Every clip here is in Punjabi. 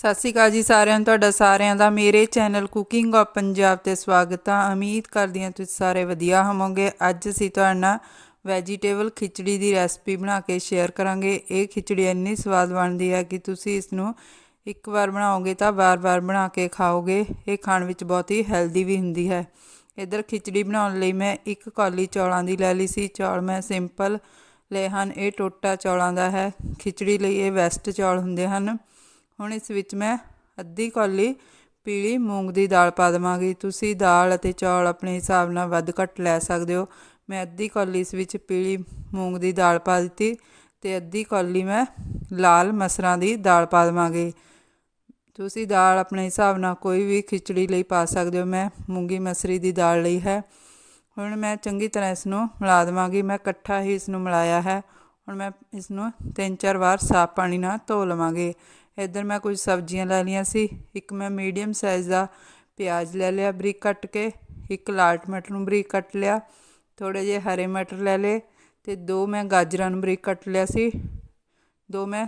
ਸਤਿ ਸ਼੍ਰੀ ਅਕਾਲ ਜੀ ਸਾਰਿਆਂ ਨੂੰ, ਤੁਹਾਡਾ ਸਾਰਿਆਂ ਦਾ ਮੇਰੇ ਚੈਨਲ ਕੁਕਿੰਗ ਆਫ ਪੰਜਾਬ ਤੇ ਸਵਾਗਤ ਆ। ਉਮੀਦ ਕਰਦੀ ਹਾਂ ਤੁਸੀਂ ਸਾਰੇ ਵਧੀਆ ਹੋਵੋਗੇ। ਅੱਜ ਅਸੀਂ ਤੁਹਾਡੇ ਨਾਲ ਵੈਜੀਟੇਬਲ ਖਿਚੜੀ ਦੀ ਰੈਸਪੀ ਬਣਾ ਕੇ ਸ਼ੇਅਰ ਕਰਾਂਗੇ। ਇਹ ਖਿਚੜੀ ਇੰਨੀ ਸਵਾਦ ਬਣਦੀ ਹੈ ਕਿ ਤੁਸੀਂ ਇਸ ਨੂੰ ਇੱਕ ਵਾਰ ਬਣਾਓਗੇ ਤਾਂ ਵਾਰ-ਵਾਰ ਬਣਾ ਕੇ ਖਾਓਗੇ। ਇਹ ਖਾਣ ਵਿੱਚ ਬਹੁਤ ਹੀ ਹੈਲਦੀ ਵੀ ਹੁੰਦੀ ਹੈ। ਇਧਰ ਖਿਚੜੀ ਬਣਾਉਣ ਲਈ ਮੈਂ ਇੱਕ ਕੌਲੀ ਚੌਲਾਂ ਦੀ ਲੈ ਲਈ ਸੀ। ਚੌਲ ਮੈਂ ਸਿੰਪਲ ਲਏ ਹਨ। ਇਹ ਟੋਟਾ ਚੌਲਾਂ ਦਾ ਹੈ। ਖਿਚੜੀ ਲਈ ਇਹ ਵੈਸਟ ਚੌਲ ਹੁੰਦੇ ਹਨ। ਹੁਣ ਇਸ ਵਿੱਚ ਮੈਂ ਅੱਧੀ ਕੌਲੀ ਪੀਲੀ ਮੂੰਗ ਦੀ ਦਾਲ ਪਾ ਦੇਵਾਂਗੀ। ਤੁਸੀਂ ਦਾਲ ਅਤੇ ਚੌਲ ਆਪਣੇ ਹਿਸਾਬ ਨਾਲ ਵੱਧ ਘੱਟ ਲੈ ਸਕਦੇ ਹੋ। ਮੈਂ ਅੱਧੀ ਕੌਲੀ ਇਸ ਵਿੱਚ ਪੀਲੀ ਮੂੰਗ ਦੀ ਦਾਲ ਪਾ ਦਿੱਤੀ ਤੇ ਅੱਧੀ ਕੌਲੀ ਮੈਂ ਲਾਲ ਮਸਰਾਂ ਦੀ ਦਾਲ ਪਾ ਦੇਵਾਂਗੀ। ਤੁਸੀਂ ਦਾਲ ਆਪਣੇ ਹਿਸਾਬ ਨਾਲ ਕੋਈ ਵੀ ਖਿਚੜੀ ਲਈ ਪਾ ਸਕਦੇ ਹੋ। ਮੈਂ ਮੂੰਗੀ ਮਸਰੀ ਦੀ ਦਾਲ ਲਈ ਹੈ। ਹੁਣ ਮੈਂ ਚੰਗੀ ਤਰ੍ਹਾਂ ਇਸ ਨੂੰ ਮਿਲਾ ਦੇਵਾਂਗੀ। ਮੈਂ ਇਕੱਠਾ ਹੀ ਇਸ ਨੂੰ ਮਿਲਾਇਆ ਹੈ। ਹੁਣ ਮੈਂ ਇਸ ਨੂੰ ਤਿੰਨ ਚਾਰ ਵਾਰ ਸਾਫ਼ ਪਾਣੀ ਨਾਲ ਧੋ ਲਵਾਂਗੇ। ਇੱਧਰ ਮੈਂ ਕੁਝ ਸਬਜ਼ੀਆਂ ਲੈ ਲਈਆਂ ਸੀ। ਇੱਕ ਮੈਂ ਮੀਡੀਅਮ ਸਾਈਜ਼ ਦਾ ਪਿਆਜ਼ ਲੈ ਲਿਆ ਬਰੀਕ ਕੱਟ ਕੇ। ਇੱਕ ਲਾਲ ਟਮਾਟਰ ਨੂੰ ਬਰੀਕ ਕੱਟ ਲਿਆ। ਥੋੜੇ ਜਿਹੇ ਹਰੇ ਮਟਰ ਲੈ ਲਏ ਤੇ ਦੋ ਮੈਂ ਗਾਜਰਾਂ ਨੂੰ ਬਰੀਕ ਕੱਟ ਲਿਆ ਸੀ। ਦੋ ਮੈਂ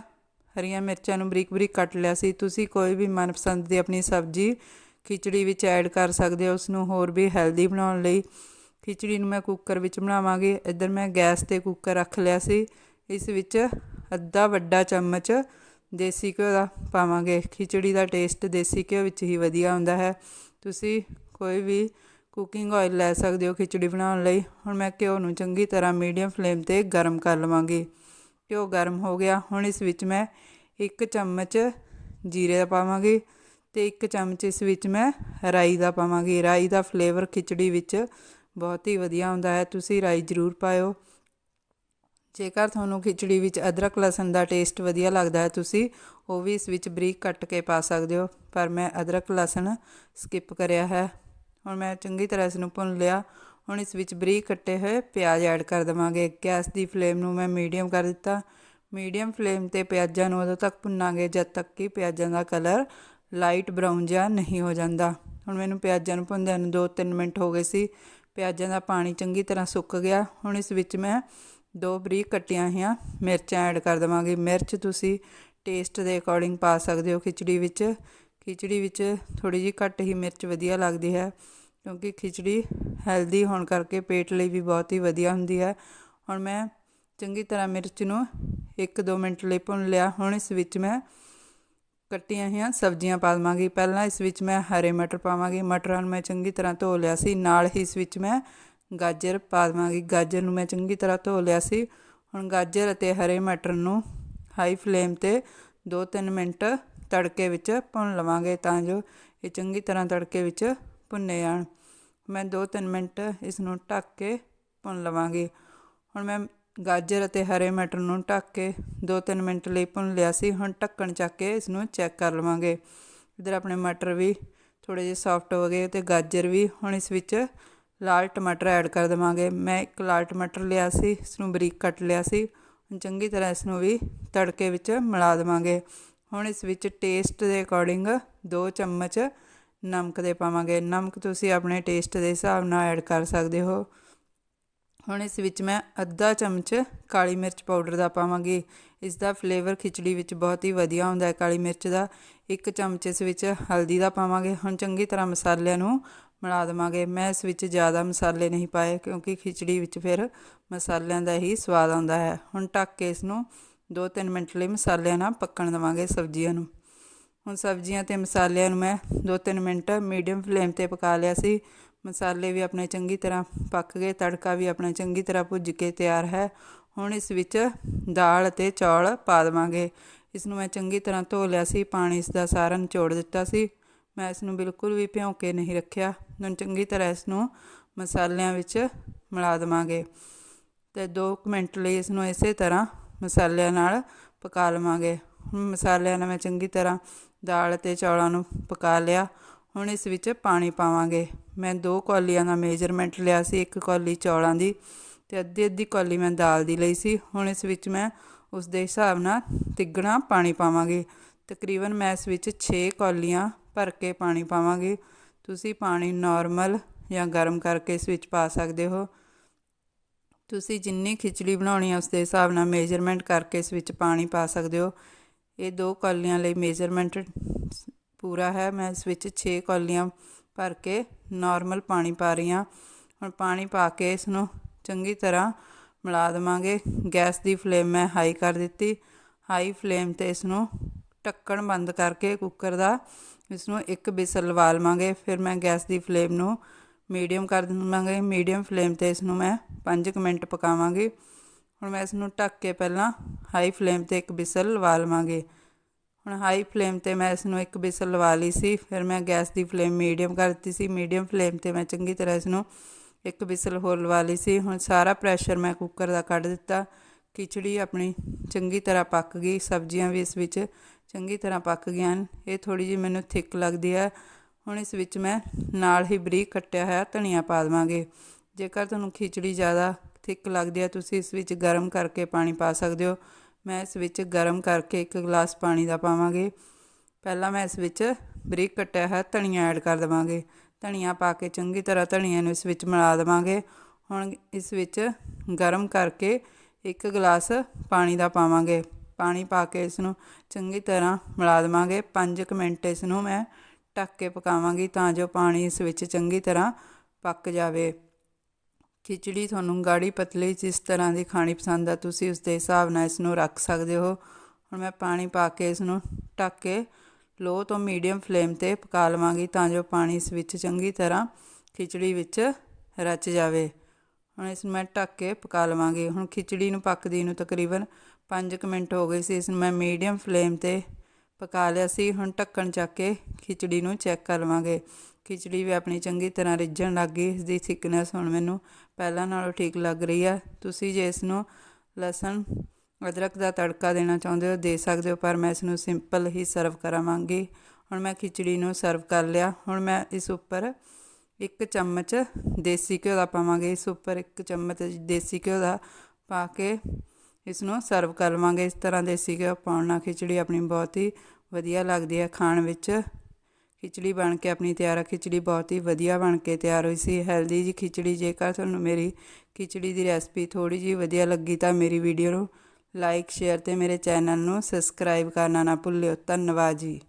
ਹਰੀਆਂ ਮਿਰਚਾਂ ਨੂੰ ਬਰੀਕ ਬਰੀਕ ਕੱਟ ਲਿਆ ਸੀ। ਤੁਸੀਂ ਕੋਈ ਵੀ ਮਨਪਸੰਦ ਦੀ ਆਪਣੀ ਸਬਜ਼ੀ ਖਿਚੜੀ ਵਿੱਚ ਐਡ ਕਰ ਸਕਦੇ ਹੋ। ਉਸ ਨੂੰ ਹੋਰ ਵੀ ਹੈਲਦੀ ਬਣਾਉਣ ਲਈ ਖਿਚੜੀ ਨੂੰ ਮੈਂ ਕੁੱਕਰ ਵਿੱਚ ਬਣਾਵਾਂਗੀ। ਇੱਧਰ ਮੈਂ ਗੈਸ ਤੇ ਕੁੱਕਰ ਰੱਖ ਲਿਆ ਸੀ। ਇਸ ਵਿੱਚ ਅੱਧਾ ਵੱਡਾ ਚਮਚ ਦੇਸੀ ਘਿਓ ਦਾ ਪਾਵਾਂਗੇ। ਖਿਚੜੀ ਦਾ ਟੇਸਟ ਦੇਸੀ ਘਿਓ ਵਿੱਚ ਹੀ ਵਧੀਆ ਹੁੰਦਾ ਹੈ। ਤੁਸੀਂ ਕੋਈ ਵੀ ਕੁਕਿੰਗ ਆਇਲ ਲੈ ਸਕਦੇ ਹੋ ਖਿਚੜੀ ਬਣਾਉਣ ਲਈ। ਹੁਣ ਮੈਂ ਘਿਓ ਨੂੰ ਚੰਗੀ ਤਰ੍ਹਾਂ ਮੀਡੀਅਮ ਫਲੇਮ ਤੇ ਗਰਮ ਕਰ ਲਵਾਂਗੀ। ਘਿਓ ਗਰਮ ਹੋ ਗਿਆ। ਹੁਣ ਇਸ ਵਿੱਚ ਮੈਂ ਇੱਕ ਚਮਚ ਜੀਰੇ ਦਾ ਪਾਵਾਂਗੀ ਤੇ ਇੱਕ ਚਮਚ ਇਸ ਵਿੱਚ ਮੈਂ ਰਾਈ ਦਾ ਪਾਵਾਂਗੀ। ਰਾਈ ਦਾ ਫਲੇਵਰ ਖਿਚੜੀ ਵਿੱਚ ਬਹੁਤ ਹੀ ਵਧੀਆ ਹੁੰਦਾ ਹੈ। ਤੁਸੀਂ ਰਾਈ ਜ਼ਰੂਰ ਪਾਇਓ। ਜੇਕਰ ਤੁਹਾਨੂੰ ਖਿਚੜੀ ਵਿੱਚ ਅਦਰਕ ਲਸਣ ਦਾ ਟੇਸਟ ਵਧੀਆ ਲੱਗਦਾ ਹੈ, ਤੁਸੀਂ ਉਹ ਵੀ ਇਸ ਵਿੱਚ ਬਰੀਕ ਕੱਟ ਕੇ ਪਾ ਸਕਦੇ ਹੋ। ਪਰ ਮੈਂ ਅਦਰਕ ਲਸਣ ਸਕਿਪ ਕਰਿਆ ਹੈ। ਹੁਣ ਮੈਂ ਚੰਗੀ ਤਰ੍ਹਾਂ ਇਸ ਨੂੰ ਭੁੰਨ ਲਿਆ। ਹੁਣ ਇਸ ਵਿੱਚ ਬਰੀਕ ਕੱਟੇ ਹੋਏ ਪਿਆਜ਼ ਐਡ ਕਰ ਦੇਵਾਂਗੇ। ਗੈਸ ਦੀ ਫਲੇਮ ਨੂੰ ਮੈਂ ਮੀਡੀਅਮ ਕਰ ਦਿੱਤਾ। ਮੀਡੀਅਮ ਫਲੇਮ ਤੇ ਪਿਆਜ਼ਾਂ ਨੂੰ ਉਦੋਂ ਤੱਕ ਭੁੰਨਾਂਗੇ, ਜਦ ਤੱਕ ਕਿ ਪਿਆਜ਼ਾਂ ਦਾ ਕਲਰ ਲਾਈਟ ਬਰਾਊਨ ਜਿਹਾ ਨਹੀਂ ਹੋ ਜਾਂਦਾ। ਹੁਣ ਮੈਨੂੰ ਪਿਆਜ਼ਾਂ ਨੂੰ ਭੁੰਨਦਿਆਂ ਨੂੰ 2-3 ਮਿੰਟ ਹੋ ਗਏ ਸੀ। ਪਿਆਜ਼ਾਂ ਦਾ ਪਾਣੀ ਚੰਗੀ ਤਰ੍ਹਾਂ ਸੁੱਕ ਗਿਆ। ਹੁਣ ਇਸ ਵਿੱਚ ਮੈਂ ਦੋ ਬਰੀਕ ਕੱਟੀਆਂ ਹੋਈਆਂ, ਮਿਰਚਾਂ ਐਡ ਕਰ ਦੇਵਾਂਗੀ। ਮਿਰਚ ਤੁਸੀਂ ਟੇਸਟ ਦੇ ਅਕੋਰਡਿੰਗ ਪਾ ਸਕਦੇ ਹੋ ਖਿਚੜੀ ਵਿੱਚ। ਖਿਚੜੀ ਵਿੱਚ ਥੋੜੀ ਜਿਹੀ ਘੱਟ ਹੀ ਮਿਰਚ ਵਧੀਆ ਲੱਗਦੀ ਹੈ, ਕਿਉਂਕਿ ਖਿਚੜੀ ਹੈਲਦੀ ਹੋਣ ਕਰਕੇ ਪੇਟ ਲਈ ਵੀ ਬਹੁਤ ਹੀ ਵਧੀਆ ਹੁੰਦੀ ਹੈ। ਹੁਣ ਮੈਂ ਚੰਗੀ ਤਰ੍ਹਾਂ ਮਿਰਚ ਨੂੰ 1-2 ਮਿੰਟ ਲਈ ਭੁੰਨ ਲਿਆ। ਹੁਣ ਇਸ ਵਿੱਚ ਮੈਂ ਕੱਟੀਆਂ ਹੋਈਆਂ ਸਬਜ਼ੀਆਂ ਪਾ ਦਵਾਂਗੀ। ਪਹਿਲਾਂ ਇਸ ਵਿੱਚ ਮੈਂ ਹਰੇ ਮਟਰ ਪਾਵਾਂਗੀ। ਮਟਰਾਂ ਨੂੰ ਮੈਂ ਚੰਗੀ ਤਰ੍ਹਾਂ ਧੋ ਲਿਆ ਸੀ। ਨਾਲ ਹੀ ਇਸ ਵਿੱਚ ਮੈਂ ਗਾਜਰ ਪਾ ਦਵਾਂਗੀ। ਗਾਜਰ ਨੂੰ ਮੈਂ ਚੰਗੀ ਤਰ੍ਹਾਂ ਧੋ ਲਿਆ ਸੀ। ਹੁਣ ਗਾਜਰ ਅਤੇ ਹਰੇ ਮਟਰ ਨੂੰ ਹਾਈ ਫਲੇਮ ਤੇ 2-3 ਮਿੰਟ ਤੜਕੇ ਵਿੱਚ ਭੁੰਨ ਲਵਾਂਗੇ ਤਾਂ ਜੋ ਇਹ ਚੰਗੀ ਤਰ੍ਹਾਂ ਤੜਕੇ ਵਿੱਚ ਭੁੰਨੇ ਜਾਣ। ਮੈਂ 2-3 ਮਿੰਟ ਇਸ ਨੂੰ ਢੱਕ ਕੇ ਭੁੰਨ ਲਵਾਂਗੀ। ਹੁਣ ਮੈਂ ਗਾਜਰ ਅਤੇ ਹਰੇ ਮਟਰ ਨੂੰ ਢੱਕ ਕੇ 2-3 ਮਿੰਟ ਲਈ ਭੁੰਨ ਲਿਆ ਸੀ। ਹੁਣ ਢੱਕਣ ਚੱਕ ਕੇ ਇਸ ਨੂੰ ਚੈੱਕ ਕਰ ਲਵਾਂਗੇ। ਇਧਰ ਆਪਣੇ ਮਟਰ ਵੀ ਥੋੜੇ ਜਿਹੇ ਸੌਫਟ ਹੋ ਗਏ ਤੇ ਗਾਜਰ ਵੀ ਹੁਣ ਇਸ ਵਿੱਚ ਲਾਲ ਟਮਾਟਰ ਐਡ ਕਰ ਦੇਵਾਂਗੇ। ਮੈਂ ਇੱਕ ਲਾਲ ਟਮਾਟਰ ਲਿਆ ਸੀ ਇਸ ਨੂੰ ਬਰੀਕ ਕੱਟ ਲਿਆ ਸੀ। ਹੁਣ ਚੰਗੀ ਤਰ੍ਹਾਂ ਇਸ ਨੂੰ ਵੀ ਤੜਕੇ ਵਿੱਚ ਮਿਲਾ ਦੇਵਾਂਗੇ। ਹੁਣ ਇਸ ਵਿੱਚ ਟੇਸਟ ਦੇ ਅਕੋਰਡਿੰਗ 2 ਚਮਚ ਨਮਕ ਦੇ ਪਾਵਾਂਗੇ। ਨਮਕ ਤੁਸੀਂ ਆਪਣੇ ਟੇਸਟ ਦੇ ਹਿਸਾਬ ਨਾਲ ਐਡ ਕਰ ਸਕਦੇ ਹੋ। ਹੁਣ ਇਸ ਵਿੱਚ ਮੈਂ ਅੱਧਾ ਚਮਚ ਕਾਲੀ ਮਿਰਚ ਪਾਊਡਰ ਦਾ ਪਾਵਾਂਗੀ। ਇਸ ਦਾ ਫਲੇਵਰ ਖਿਚੜੀ ਵਿੱਚ ਬਹੁਤ ਹੀ ਵਧੀਆ ਹੁੰਦਾ ਹੈ ਕਾਲੀ ਮਿਰਚ ਦਾ। ਇੱਕ ਚਮਚ ਇਸ ਵਿੱਚ ਹਲਦੀ ਦਾ ਪਾਵਾਂਗੇ। ਹੁਣ ਚੰਗੀ ਤਰ੍ਹਾਂ ਮਸਾਲਿਆਂ ਨੂੰ ਮਿਲਾ ਦੇਵਾਂਗੇ। ਮੈਂ ਇਸ ਵਿੱਚ ਜ਼ਿਆਦਾ ਮਸਾਲੇ ਨਹੀਂ ਪਾਏ ਕਿਉਂਕਿ ਖਿਚੜੀ ਵਿੱਚ ਫਿਰ ਮਸਾਲਿਆਂ ਦਾ ਹੀ ਸਵਾਦ ਆਉਂਦਾ ਹੈ। ਹੁਣ ਢੱਕ ਕੇ ਇਸ ਨੂੰ 2-3 ਮਿੰਟ ਲਈ ਮਸਾਲਿਆਂ ਨਾਲ ਪੱਕਣ ਦੇਵਾਂਗੇ ਸਬਜ਼ੀਆਂ ਨੂੰ। ਹੁਣ ਸਬਜ਼ੀਆਂ ਤੇ ਮਸਾਲਿਆਂ ਨੂੰ ਮੈਂ 2-3 ਮਿੰਟ ਮੀਡੀਅਮ ਫਲੇਮ ਤੇ ਪਕਾ ਲਿਆ ਸੀ। ਮਸਾਲੇ ਵੀ ਆਪਣੇ ਚੰਗੀ ਤਰ੍ਹਾਂ ਪੱਕ ਗਏ, ਤੜਕਾ ਵੀ ਆਪਣਾ ਚੰਗੀ ਤਰ੍ਹਾਂ ਭੁੱਜ ਕੇ ਤਿਆਰ ਹੈ। ਹੁਣ ਇਸ ਵਿੱਚ ਦਾਲ ਅਤੇ ਚੌਲ ਪਾ ਦੇਵਾਂਗੇ। ਇਸ ਨੂੰ ਮੈਂ ਚੰਗੀ ਤਰ੍ਹਾਂ ਧੋ ਲਿਆ ਸੀ, ਪਾਣੀ ਇਸ ਦਾ ਸਾਰਾ ਨਿਚੋੜ ਦਿੱਤਾ ਸੀ। ਮੈਂ ਇਸ ਨੂੰ ਬਿਲਕੁਲ ਵੀ ਭਿਉਂ ਕੇ ਨਹੀਂ ਰੱਖਿਆ। ਹੁਣ ਚੰਗੀ ਤਰ੍ਹਾਂ ਇਸ ਨੂੰ ਮਸਾਲਿਆਂ ਵਿੱਚ ਮਿਲਾ ਦਵਾਂਗੇ ਤੇ 2 ਮਿੰਟ ਲਈ ਇਸ ਨੂੰ ਇਸੇ ਤਰ੍ਹਾਂ ਮਸਾਲਿਆਂ ਨਾਲ ਪਕਾ ਲਵਾਂਗੇ। ਹੁਣ ਮਸਾਲਿਆਂ ਨਾਲ ਮੈਂ ਚੰਗੀ ਤਰ੍ਹਾਂ ਦਾਲ ਤੇ ਚੌਲਾਂ ਨੂੰ ਪਕਾ ਲਿਆ। ਹੁਣ ਇਸ ਵਿੱਚ ਪਾਣੀ ਪਾਵਾਂਗੇ। ਮੈਂ ਦੋ ਕੌਲੀਆਂ ਦਾ ਮੇਜਰਮੈਂਟ ਲਿਆ ਸੀ, ਇੱਕ ਕੌਲੀ ਚੌਲਾਂ ਦੀ ਤੇ ਅੱਧੀ ਅੱਧੀ ਕੌਲੀ ਮੈਂ ਦਾਲ ਦੀ ਲਈ ਸੀ। ਹੁਣ ਇਸ ਵਿੱਚ ਮੈਂ ਉਸ ਦੇ ਹਿਸਾਬ ਨਾਲ ਤਿੱਗਣਾ ਪਾਣੀ ਪਾਵਾਂਗੀ। ਤਕਰੀਬਨ ਮੈਂ ਇਸ ਵਿੱਚ 6 ਕੌਲੀਆਂ ਭਰ ਕੇ ਪਾਣੀ ਪਾਵਾਂਗੇ। ਤੁਸੀਂ ਪਾਣੀ ਨਾਰਮਲ ਜਾਂ ਗਰਮ ਕਰਕੇ ਇਸ ਵਿੱਚ ਪਾ ਸਕਦੇ ਹੋ। ਤੁਸੀਂ ਜਿੰਨੀ ਖਿਚੜੀ ਬਣਾਉਣੀ ਹੈ ਉਸ ਦੇ ਹਿਸਾਬ ਨਾਲ ਮੇਜਰਮੈਂਟ ਕਰਕੇ ਇਸ ਵਿੱਚ ਪਾਣੀ ਪਾ ਸਕਦੇ ਹੋ। ਇਹ ਦੋ ਕੌਲੀਆਂ ਲਈ ਮੇਜਰਮੈਂਟ ਪੂਰਾ ਹੈ। ਮੈਂ ਇਸ ਵਿੱਚ 6 ਕੌਲੀਆਂ ਭਰ ਕੇ ਨਾਰਮਲ ਪਾਣੀ ਪਾ ਰਹੀ ਹਾਂ। ਹੁਣ ਪਾਣੀ ਪਾ ਕੇ ਇਸ ਨੂੰ ਚੰਗੀ ਤਰ੍ਹਾਂ ਮਿਲਾ ਦੇਵਾਂਗੇ। ਗੈਸ ਦੀ ਫਲੇਮ ਮੈਂ ਹਾਈ ਕਰ ਦਿੱਤੀ। ਹਾਈ ਫਲੇਮ ਤੇ ਇਸ ਨੂੰ ਢੱਕਣ ਬੰਦ ਕਰਕੇ ਕੁੱਕਰ ਦਾ ਇਸ ਨੂੰ ਇੱਕ ਬਿਸਲ ਲਵਾ ਲਵਾਂਗੇ ਫਿਰ ਮੈਂ ਗੈਸ ਦੀ ਫਲੇਮ ਨੂੰ ਮੀਡੀਅਮ ਕਰ ਦੇਵਾਂਗੇ। ਮੀਡੀਅਮ ਫਲੇਮ ਤੇ ਇਸ ਨੂੰ ਮੈਂ 5 ਮਿੰਟ ਪਕਾਵਾਂਗੀ। ਹੁਣ ਮੈਂ ਇਸ ਨੂੰ ਢੱਕ ਕੇ ਪਹਿਲਾਂ ਹਾਈ ਫਲੇਮ ਤੇ ਇੱਕ ਬਿਸਲ ਲਵਾ ਲਵਾਂਗੇ ਹੁਣ ਹਾਈ ਫਲੇਮ ਤੇ ਮੈਂ ਇਸ ਨੂੰ ਇੱਕ ਬਿਸਲ ਲਵਾ ਲਈ ਸੀ, ਫਿਰ ਮੈਂ ਗੈਸ ਦੀ ਫਲੇਮ ਮੀਡੀਅਮ ਕਰ ਦਿੱਤੀ ਸੀ। ਮੀਡੀਅਮ ਫਲੇਮ ਤੇ ਮੈਂ ਚੰਗੀ ਤਰ੍ਹਾਂ ਇਸ ਨੂੰ ਇੱਕ ਬਿਸਲ ਹੋਰ ਲਵਾ ਲਈ ਸੀ। ਹੁਣ ਸਾਰਾ ਪ੍ਰੈਸ਼ਰ ਮੈਂ ਕੁੱਕਰ ਦਾ ਕੱਢ ਦਿੱਤਾ। ਖਿਚੜੀ ਆਪਣੀ ਚੰਗੀ ਤਰ੍ਹਾਂ ਪੱਕ ਗਈ, ਸਬਜ਼ੀਆਂ ਵੀ ਇਸ ਵਿੱਚ ਚੰਗੀ ਤਰ੍ਹਾਂ ਪੱਕ ਗਈਆਂ ਹਨ। ਇਹ ਥੋੜੀ ਜਿਹੀ ਮੈਨੂੰ ਥਿਕ ਲੱਗਦੀ ਹੈ। ਹੁਣ ਇਸ ਵਿੱਚ ਮੈਂ ਨਾਲ ਹੀ ਬਰੀਕ ਕੱਟਿਆ ਹੋਇਆ ਧਨੀਆ ਪਾ ਦੇਵਾਂਗੇ। ਜੇਕਰ ਤੁਹਾਨੂੰ ਖਿਚੜੀ ਜ਼ਿਆਦਾ ਥਿਕ ਲੱਗਦੀ ਹੈ, ਤੁਸੀਂ ਇਸ ਵਿੱਚ ਗਰਮ ਕਰਕੇ ਪਾਣੀ ਪਾ ਸਕਦੇ ਹੋ। ਮੈਂ ਇਸ ਵਿੱਚ ਗਰਮ ਕਰਕੇ ਇੱਕ ਗਲਾਸ ਪਾਣੀ ਦਾ ਪਾਵਾਂਗੇ। ਪਹਿਲਾਂ ਮੈਂ ਇਸ ਵਿੱਚ ਬਰੀਕ ਕੱਟਿਆ ਹੋਇਆ ਧਨੀਆ ਐਡ ਕਰ ਦੇਵਾਂਗੇ। ਧਨੀਆ ਪਾ ਕੇ ਚੰਗੀ ਤਰ੍ਹਾਂ ਧਨੀਆ ਨੂੰ ਇਸ ਵਿੱਚ ਮਿਲਾ ਦੇਵਾਂਗੇ। ਹੁਣ ਇਸ ਵਿੱਚ ਗਰਮ ਕਰਕੇ ਇੱਕ ਗਲਾਸ ਪਾਣੀ ਦਾ ਪਾਵਾਂਗੇ। ਪਾਣੀ ਪਾ ਕੇ ਇਸ ਨੂੰ ਚੰਗੀ ਤਰ੍ਹਾਂ ਮਿਲਾ ਦੇਵਾਂਗੇ। 5 ਮਿੰਟ ਇਸ ਨੂੰ ਮੈਂ ਢੱਕ ਕੇ ਪਕਾਵਾਂਗੀ ਤਾਂ ਜੋ ਪਾਣੀ ਇਸ ਵਿੱਚ ਚੰਗੀ ਤਰ੍ਹਾਂ ਪੱਕ ਜਾਵੇ। ਖਿਚੜੀ ਤੁਹਾਨੂੰ ਗਾੜੀ ਪਤਲੀ ਜਿਸ ਤਰ੍ਹਾਂ ਦੀ ਖਾਣੀ ਪਸੰਦ ਆ, ਤੁਸੀਂ ਉਸ ਦੇ ਹਿਸਾਬ ਨਾਲ ਇਸ ਨੂੰ ਰੱਖ ਸਕਦੇ ਹੋ। ਹੁਣ ਮੈਂ ਪਾਣੀ ਪਾ ਕੇ ਇਸ ਨੂੰ ਢੱਕ ਕੇ ਲੋ ਤੋਂ ਮੀਡੀਅਮ ਫਲੇਮ ਤੇ ਪਕਾ ਲਵਾਂਗੀ ਤਾਂ ਜੋ ਪਾਣੀ ਇਸ ਵਿੱਚ ਚੰਗੀ ਤਰ੍ਹਾਂ ਖਿਚੜੀ ਵਿੱਚ ਰਚ ਜਾਵੇ। ਹੁਣ ਇਸ ਨੂੰ ਮੈਂ ਢੱਕ ਕੇ ਪਕਾ ਲਵਾਂਗੀ। ਹੁਣ ਖਿਚੜੀ ਨੂੰ ਪੱਕਦੀ ਨੂੰ ਤਕਰੀਬਨ 5 ਮਿੰਟ ਹੋ ਗਏ ਸੀ, ਇਸ ਨੂੰ ਮੈਂ ਮੀਡੀਅਮ ਫਲੇਮ ਤੇ ਪਕਾ ਲਿਆ ਸੀ। ਹੁਣ ਢੱਕਣ ਚੱਕ ਕੇ ਖਿਚੜੀ ਨੂੰ ਚੈੱਕ ਕਰ ਲਵਾਂਗੇ। ਖਿਚੜੀ ਵੀ ਆਪਣੀ ਚੰਗੀ ਤਰ੍ਹਾਂ ਰਿੱਝਣ ਲੱਗ ਗਈ, ਇਸ ਦੀ ਥਿਕਨੈਸ ਹੁਣ ਮੈਨੂੰ ਪਹਿਲਾਂ ਨਾਲੋਂ ਠੀਕ ਲੱਗ ਰਹੀ ਆ। ਤੁਸੀਂ ਜੇ ਇਸ ਨੂੰ ਲਸਣ, ਅਦਰਕ ਦਾ ਤੜਕਾ ਦੇਣਾ ਚਾਹੁੰਦੇ ਹੋ, ਦੇ ਸਕਦੇ ਹੋ, ਪਰ ਮੈਂ ਇਸ ਨੂੰ ਸਿੰਪਲ ਹੀ ਸਰਵ ਕਰਾਵਾਂਗੀ ਹੁਣ ਮੈਂ ਖਿਚੜੀ ਨੂੰ ਸਰਵ ਕਰ ਲਿਆ। ਹੁਣ ਮੈਂ ਇਸ ਉੱਪਰ ਇੱਕ ਚਮਚ ਦੇਸੀ ਘਿਓ ਦਾ ਪਾਵਾਂਗੇ, ਇਸ ਉੱਪਰ ਇੱਕ ਚਮਚ ਦੇਸੀ ਘਿਓ ਦਾ ਪਾ ਕੇ ਇਸ ਨੂੰ ਸਰਵ ਕਰ ਲਵਾਂਗੇ। ਇਸ ਤਰ੍ਹਾਂ ਦੇਸੀ ਘਿਓ ਪਾਉਣ ਨਾਲ ਖਿਚੜੀ ਆਪਣੀ ਬਹੁਤ ਹੀ ਵਧੀਆ ਲੱਗਦੀ ਹੈ। ਖਾਣ ਵਿੱਚ ਖਿਚੜੀ ਬਣ ਕੇ ਆਪਣੀ ਤਿਆਰ ਆ। ਖਿਚੜੀ ਬਹੁਤ ਹੀ ਵਧੀਆ ਬਣ ਕੇ ਤਿਆਰ ਹੋਈ ਸੀ। ਹੈਲਦੀ ਜੀ ਖਿਚੜੀ, ਜੇਕਰ ਤੁਹਾਨੂੰ ਮੇਰੀ ਖਿਚੜੀ ਦੀ ਰੈਸਪੀ ਥੋੜੀ ਜੀ ਵਧੀਆ ਲੱਗੀ ਤਾਂ ਮੇਰੀ ਵੀਡੀਓ ਨੂੰ ਲਾਈਕ, ਸ਼ੇਅਰ ਤੇ ਮੇਰੇ ਚੈਨਲ ਨੂੰ ਸਬਸਕ੍ਰਾਈਬ ਕਰਨਾ ਨਾ ਭੁੱਲਿਓ। ਧੰਨਵਾਦ ਜੀ।